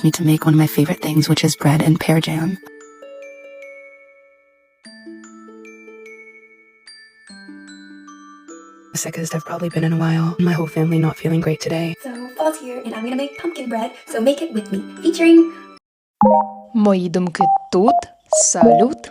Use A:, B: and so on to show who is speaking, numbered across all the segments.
A: me to make one of my favorite things, which is bread and pear jam. The sickest I've probably been in a while. My whole family not feeling great today.
B: So fall's here, and I'm gonna make pumpkin bread. So make it with me, featuring
C: Мої думки тут. Салют.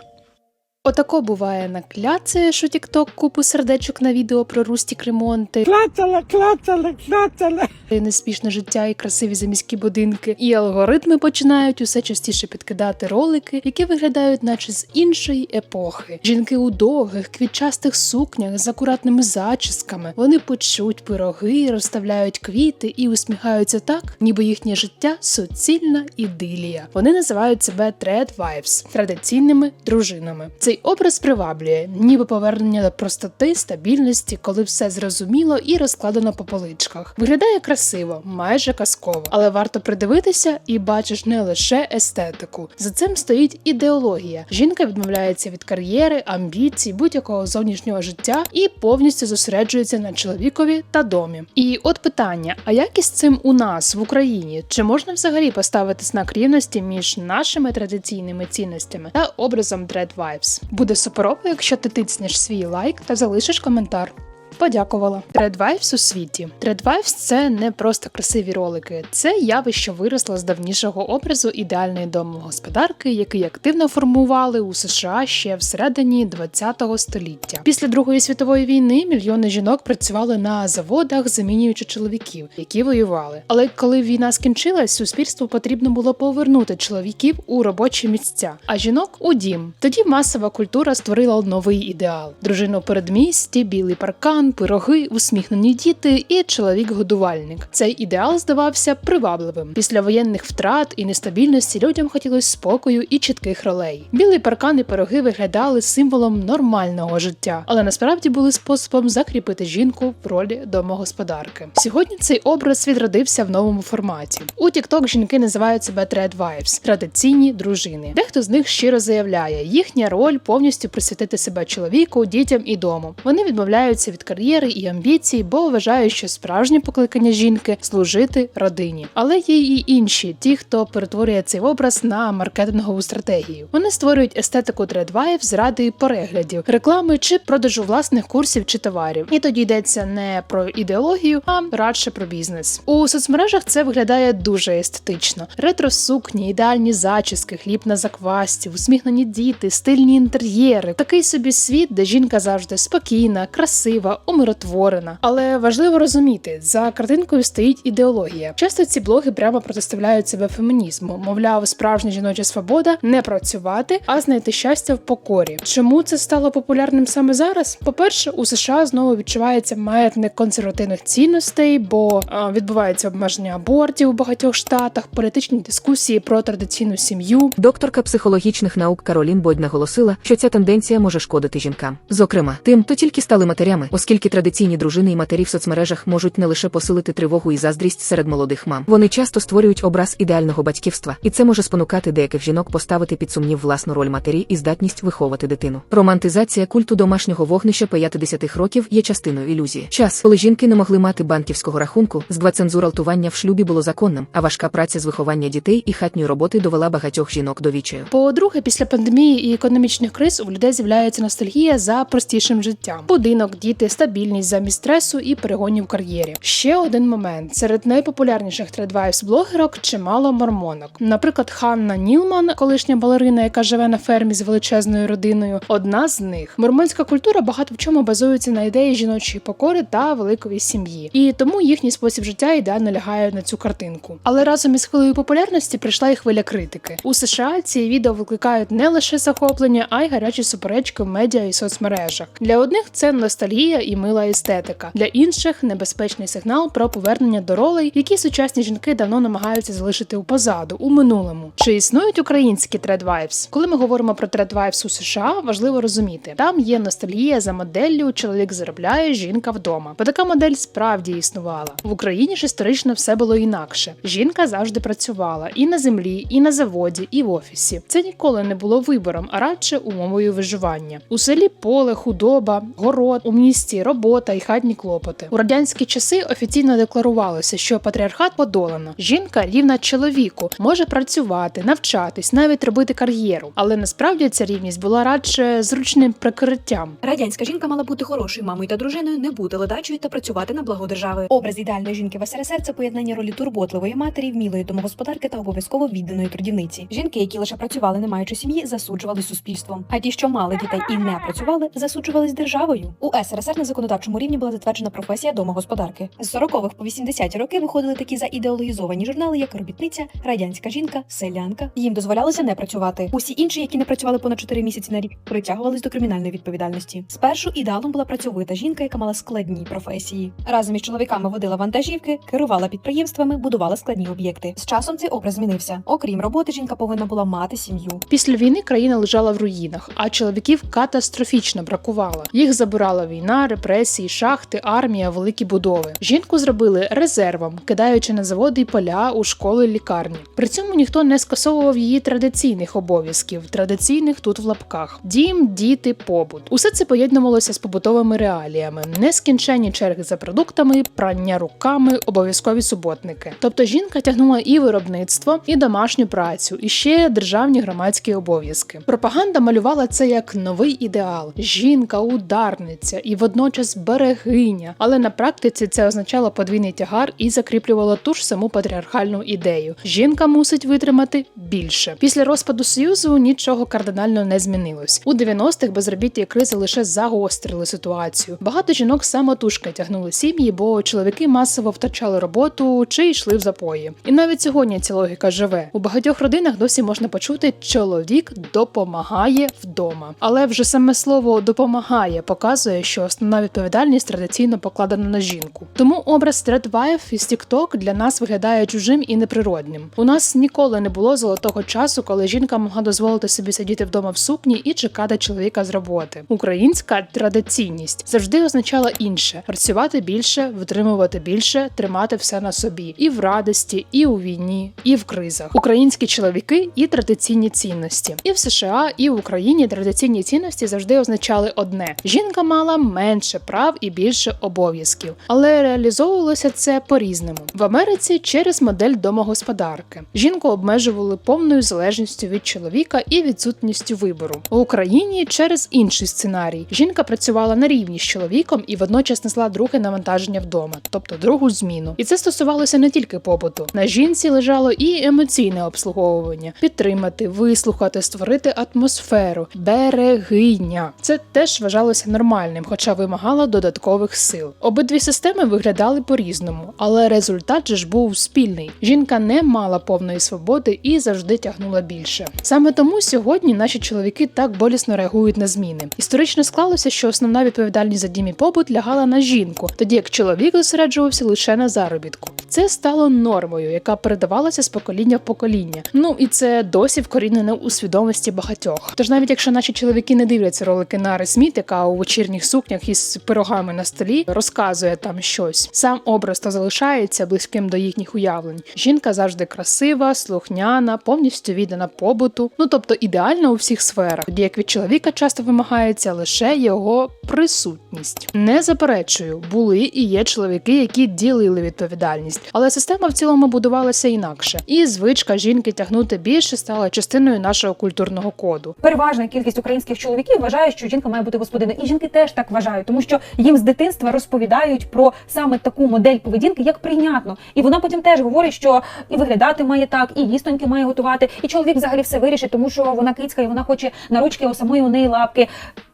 C: Отако буває накляцаєш у TikTok купу сердечок на відео про рустік ремонти,
D: Клацала, клацала, клацала.
C: Неспішне життя і красиві заміські будинки. І алгоритми починають усе частіше підкидати ролики, які виглядають, наче з іншої епохи. Жінки у довгих, квітчастих сукнях з акуратними зачісками. Вони печуть пироги, розставляють квіти і усміхаються так, ніби їхнє життя суцільна ідилія. Вони називають себе Trad Wives – традиційними дружинами. Цей образ приваблює, ніби повернення до простоти, стабільності, коли все зрозуміло і розкладено по поличках. Виглядає красиво, майже казково, але варто придивитися і бачиш не лише естетику. За цим стоїть ідеологія. Жінка відмовляється від кар'єри, амбіцій, будь-якого зовнішнього життя і повністю зосереджується на чоловікові та домі. І от питання: а як із цим у нас в Україні? Чи можна взагалі поставити знак рівності між нашими традиційними цінностями та образом Dread Vibes? Буде суперово, якщо ти тицнеш свій лайк та залишиш коментар. Подякувала. Тредвайвс у світі. Тредвайвс це не просто красиві ролики, це явище виросло з давнішого образу ідеальної домогосподарки, який активно формували у США ще всередині ХХ століття. Після Другої світової війни мільйони жінок працювали на заводах, замінюючи чоловіків, які воювали. Але коли війна скінчилась, суспільству потрібно було повернути чоловіків у робочі місця, а жінок у дім. Тоді масова культура створила новий ідеал: дружину передмісті, білий паркан, пироги, усміхнені діти і чоловік-годувальник. Цей ідеал здавався привабливим. Після воєнних втрат і нестабільності людям хотілося спокою і чітких ролей. Білий паркан і пироги виглядали символом нормального життя, але насправді були способом закріпити жінку в ролі домогосподарки. Сьогодні цей образ відродився в новому форматі. У TikTok жінки називають себе Trad Wives – традиційні дружини. Дехто з них щиро заявляє, їхня роль повністю присвятити себе чоловіку, дітям і дому. Вони відмовляються від кар'єри і амбіцій, бо вважають, що справжнє покликання жінки служити родині. Але є і інші, ті, хто перетворює цей образ на маркетингову стратегію. Вони створюють естетику Wives заради переглядів, реклами чи продажу власних курсів чи товарів. І тоді йдеться не про ідеологію, а радше про бізнес. У соцмережах це виглядає дуже естетично: ретро сукні, ідеальні зачіски, хліб на заквасті, усміхнені діти, стильні інтер'єри. Такий собі світ, де жінка завжди спокійна, красива, умиротворена. Але важливо розуміти, за картинкою стоїть ідеологія. Часто ці блоги прямо протиставляють себе фемінізму. Мовляв, справжня жіноча свобода не працювати, а знайти щастя в покорі. Чому це стало популярним саме зараз? По-перше, у США знову відчувається маятник консервативних цінностей, бо е, відбувається обмеження абортів у багатьох штатах, політичні дискусії про традиційну сім'ю.
E: Докторка психологічних наук Каролін Бодь наголосила, що ця тенденція може шкодити жінкам. Зокрема, тим, хто тільки стали матерями, оскільки традиційні дружини і матері в соцмережах можуть не лише посилити тривогу і заздрість серед молодих мам. Вони часто створюють образ ідеального батьківства, і це може спонукати деяких жінок поставити під сумнів власну роль матері і здатність виховати дитину. Романтизація культу домашнього вогнища 50-х років є частиною ілюзії. Час, коли жінки не могли мати банківського рахунку, з цензуралтування в шлюбі було законним, а важка праця з виховання дітей і хатньої роботи довела багатьох жінок до вічаю.
C: По-друге, після пандемії і економічних криз у людей з'являється ностальгія за простішим життям: будинок, діти, стабільність замість стресу і перегонів в кар'єрі. Ще один момент: серед найпопулярніших тредвайвс блогерок чимало мормонок. Наприклад, Ханна Нілман, колишня балерина, яка живе на фермі з величезною родиною. Одна з них мормонська культура багато в чому базується на ідеї жіночої покори та великої сім'ї, і тому їхній спосіб життя ідеально лягає на цю картинку. Але разом із хвилею популярності прийшла і хвиля критики. У США ці відео викликають не лише захоплення, а й гарячі суперечки в медіа і соцмережах. Для одних це ностальгія і мила естетика, для інших небезпечний сигнал про повернення до ролей, які сучасні жінки давно намагаються залишити у позаду у минулому. Чи існують українські тредвайвс? Коли ми говоримо про тредвайвс у США, важливо розуміти, там є ностальгія за моделлю чоловік заробляє, жінка вдома. Бо така модель справді існувала в Україні ж історично все було інакше. Жінка завжди працювала і на землі, і на заводі, і в офісі. Це ніколи не було вибором, а радше умовою виживання. У селі поле, худоба, город, у місті традиції, робота і хатні клопоти. У радянські часи офіційно декларувалося, що патріархат подолано. Жінка рівна чоловіку, може працювати, навчатись, навіть робити кар'єру. Але насправді ця рівність була радше зручним прикриттям.
A: Радянська жінка мала бути хорошою мамою та дружиною, не бути ледачою та працювати на благо держави.
B: Образ ідеальної жінки в СРСР це поєднання ролі турботливої матері, вмілої домогосподарки та обов'язково відданої трудівниці. Жінки, які лише працювали, не маючи сім'ї, засуджувались суспільством. А ті, що мали дітей і не працювали, засуджувались державою. У СРСР на законодавчому рівні була затверджена професія домогосподарки. З 40-х по 80-ті роки виходили такі заідеологізовані журнали, як робітниця, радянська жінка, селянка. Їм дозволялося не працювати. Усі інші, які не працювали понад 4 місяці на рік, притягувались до кримінальної відповідальності. Спершу ідеалом була працьовита жінка, яка мала складні професії. Разом із чоловіками водила вантажівки, керувала підприємствами, будувала складні об'єкти. З часом цей образ змінився. Окрім роботи, жінка повинна була мати сім'ю.
C: Після війни країна лежала в руїнах, а чоловіків катастрофічно бракувало. Їх забирала війна, репресії, шахти, армія, великі будови. Жінку зробили резервом, кидаючи на заводи і поля у школи, лікарні. При цьому ніхто не скасовував її традиційних обов'язків, традиційних тут в лапках: дім, діти, побут. Усе це поєднувалося з побутовими реаліями, нескінченні черги за продуктами, прання руками, обов'язкові суботники. Тобто жінка тягнула і виробництво, і домашню працю, і ще державні громадські обов'язки. Пропаганда малювала це як новий ідеал: жінка, ударниця і водночас берегиня. Але на практиці це означало подвійний тягар і закріплювало ту ж саму патріархальну ідею: жінка мусить витримати більше. Після розпаду союзу нічого кардинально не змінилось. У 90-х безробіття і кризи лише загострили ситуацію. Багато жінок самотужки тягнули сім'ї, бо чоловіки масово втрачали роботу чи йшли в запої. І навіть сьогодні ця логіка живе. У багатьох родинах досі можна почути чоловік допомагає вдома. Але вже саме слово допомагає показує, що основна відповідальність традиційно покладена на жінку. Тому образ Wife із TikTok для нас виглядає чужим і неприродним. У нас ніколи не було золотого часу, коли жінка могла дозволити собі сидіти вдома в сукні і чекати чоловіка з роботи. Українська традиційність завжди означала інше: працювати більше, витримувати більше, тримати все на собі і в радості, і у війні, і в кризах. Українські чоловіки і традиційні цінності. І в США, і в Україні традиційні цінності завжди означали одне: жінка мала менше прав і більше обов'язків, але реалізовувалося це по-різному. В Америці через модель домогосподарки. Жінку обмежували повною залежністю від чоловіка і відсутністю вибору. У Україні через інший сценарій. Жінка працювала на рівні з чоловіком і водночас несла друге навантаження вдома, тобто другу зміну. І це стосувалося не тільки побуту. На жінці лежало і емоційне обслуговування, підтримати, вислухати, створити атмосферу, берегиня. Це теж вважалося нормальним, хоча вимагало додаткових сил. Обидві системи виглядали по-різному, але результат же ж був спільний. Жінка не мала повної свободи і завжди тягнула більше. Саме тому сьогодні наші чоловіки так болісно реагують на зміни. Історично склалося, що основна відповідальність за дім і побут лягала на жінку, тоді як чоловік зосереджувався лише на заробітку. Це стало нормою, яка передавалася з покоління в покоління. Ну і це досі вкорінене у свідомості багатьох. Тож навіть якщо наші чоловіки не дивляться ролики Нари Сміт, яка у вечірніх сукнях із пирогами на столі розказує там щось. Сам образ то залишається близьким до їхніх уявлень. Жінка завжди красива, слухняна, повністю віддана побуту. Ну тобто ідеальна у всіх сферах, тоді як від чоловіка часто вимагається лише його присутність. Не заперечую, були і є чоловіки, які ділили відповідальність, але система в цілому будувалася інакше, і звичка жінки тягнути більше стала частиною нашого культурного коду.
F: переважна кількість українських чоловіків вважає, що жінка має бути господиною. І жінки теж так вважають, тому що їм з дитинства розповідають про саме таку модель поведінки, як прийнятно. І вона потім теж говорить, що і виглядати має так, і їстоньки має готувати, і чоловік взагалі все вирішить, тому що вона кицька і вона хоче на ручки, у самої у неї лапки.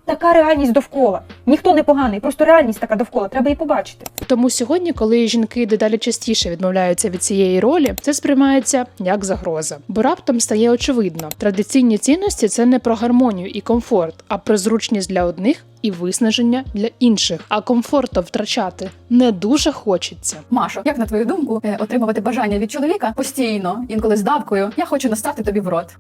F: Така реальність довкола. Ніхто не поганий, просто реальність така довкола. Треба її побачити.
C: Тому сьогодні, коли жінки дедалі частіше відмовляються від цієї ролі, це сприймається як загроза. Бо раптом стає очевидно, традиційні цінності це не про гармонію і комфорт, а про зручність для одних і виснаження для інших. А комфорту втрачати не дуже хочеться.
G: Машо, як на твою думку, е, отримувати бажання від чоловіка постійно, інколи з давкою, я хочу настати тобі в рот.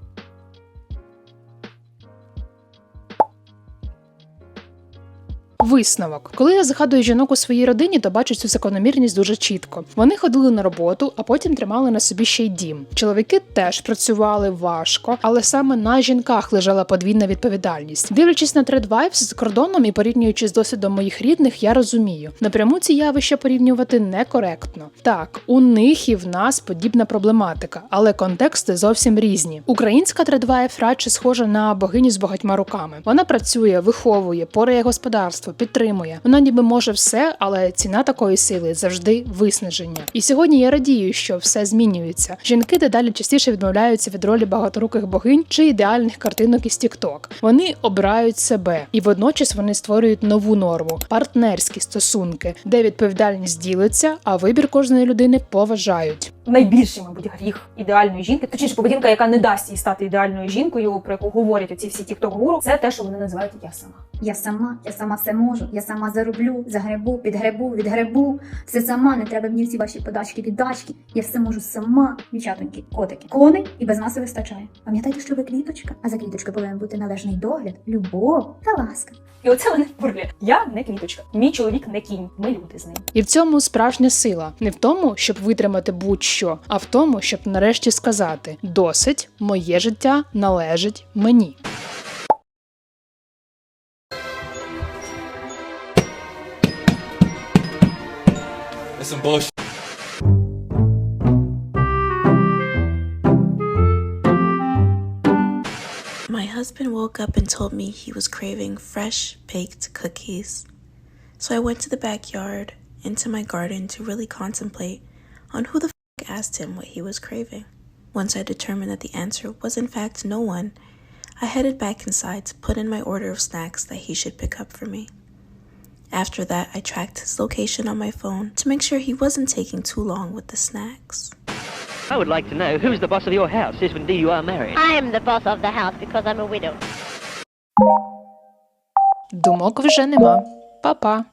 C: Висновок, коли я згадую жінок у своїй родині, то бачу цю закономірність дуже чітко. Вони ходили на роботу, а потім тримали на собі ще й дім. Чоловіки теж працювали важко, але саме на жінках лежала подвійна відповідальність. Дивлячись на Trade Wives з кордоном і порівнюючи з досвідом моїх рідних, я розумію, напряму ці явища порівнювати некоректно. Так, у них і в нас подібна проблематика, але контексти зовсім різні. Українська тредвайф радше схожа на богиню з багатьма руками. Вона працює, виховує, порає господарство, підтримує. Вона ніби може все, але ціна такої сили завжди виснаження. І сьогодні я радію, що все змінюється. Жінки дедалі частіше відмовляються від ролі багаторуких богинь чи ідеальних картинок із TikTok. Вони обирають себе, і водночас вони створюють нову норму партнерські стосунки, де відповідальність ділиться, а вибір кожної людини поважають.
F: Найбільший, мабуть, гріх ідеальної жінки, точніше поведінка, яка не дасть їй стати ідеальною жінкою, про яку говорять оці всі тікток гуру, це те, що вони називають я сама.
H: Я сама, я сама все можу, я сама зароблю, загребу, підгребу, відгребу. Все сама, не треба мені всі ваші подачки, віддачки. Я все можу сама. Дівчатоньки, котики, коней і без нас вистачає. Пам'ятайте, що ви квіточка, а за квіточкою повинен бути належний догляд, любов та ласка.
F: І оце вони бурлі. Я не квіточка, мій чоловік не кінь. Ми люди з ним.
C: І в цьому справжня сила не в тому, щоб витримати будь-що, а в тому, щоб нарешті сказати: досить, моє життя належить мені.
I: My husband woke up and told me he was craving fresh baked cookies. So I went to the backyard into my garden to really contemplate on who the f asked him what he was craving. Once I determined that the answer was in fact no one, I headed back inside to put in my order of snacks that he should pick up for me. After that, I tracked his location on my phone to make sure he wasn't taking too long with the snacks.
J: I would like to know who's the boss of your house, if indeed you are married.
K: I am the boss of the house because I'm a widow.
C: Думок вже нема. Па-па.